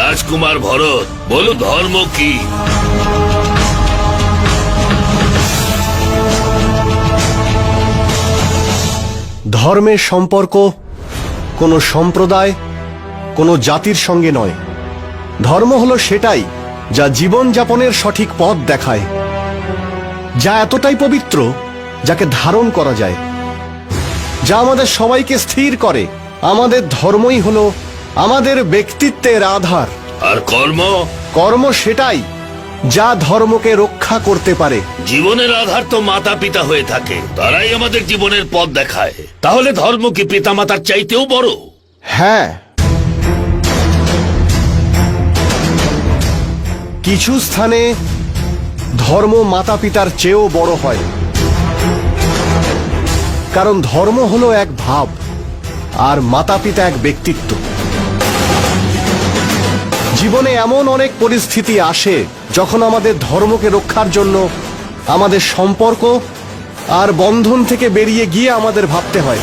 রাজকুমার ভরত, বলো ধর্ম কি? ধর্মের সম্পর্ক কোনো সম্প্রদায়, কোনো জাতির সঙ্গে নয়। ধর্ম হলো সেটাই যা জীবনযাপনের সঠিক পথ দেখায়, যা এতটাই পবিত্র যাকে ধারণ করা যায়, যা আমাদের সবাইকে স্থির করে। আমাদের ধর্মই হলো আমাদের ব্যক্তিত্বের আধার। আর কর্ম? কর্ম সেটাই যা ধর্মকে রক্ষা করতে পারে। জীবনের আধার তো মাতা পিতা হয়ে থাকে তারাই আমাদের জীবনের পথ দেখায়। তাহলে ধর্ম কি পিতা মাতার চাইতেও বড়? হ্যাঁ। কিছু স্থানে ধর্ম মাতা পিতার চেয়েও বড় হয়। কারণ ধর্ম হলো এক ভাব আর মাতা পিতা এক ব্যক্তিত্ব। জীবনে এমন অনেক পরিস্থিতি আসে যখন আমাদের ধর্মকে রক্ষার জন্য আমাদের সম্পর্ক আর বন্ধন থেকে বেরিয়ে গিয়ে আমাদের ভাবতে হয়।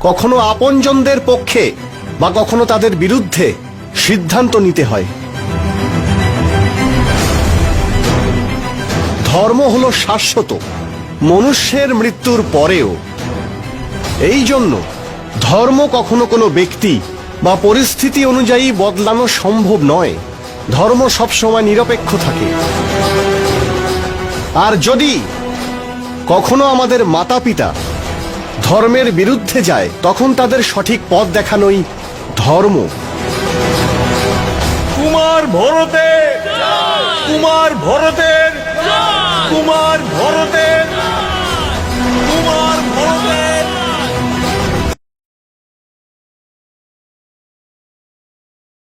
কখনো আপনজনদের পক্ষে বা কখনো তাদের বিরুদ্ধে সিদ্ধান্ত নিতে হয়। ধর্ম হলো শাশ্বত, মনুষ্যের মৃত্যুর পরেও। এই জন্য ধর্ম কখনো কোনো ব্যক্তি বা পরিস্থিতি অনুযায়ী বদলানো সম্ভব নয়। ধর্ম সবসময় নিরপেক্ষ থাকে। আর যদি কখনো আমাদের মাতা পিতা ধর্মের বিরুদ্ধে যায়, তখন তাদের সঠিক পথ দেখানোই ধর্ম। কুমার ভরতের কুমার ভরতের কুমার ভরতের।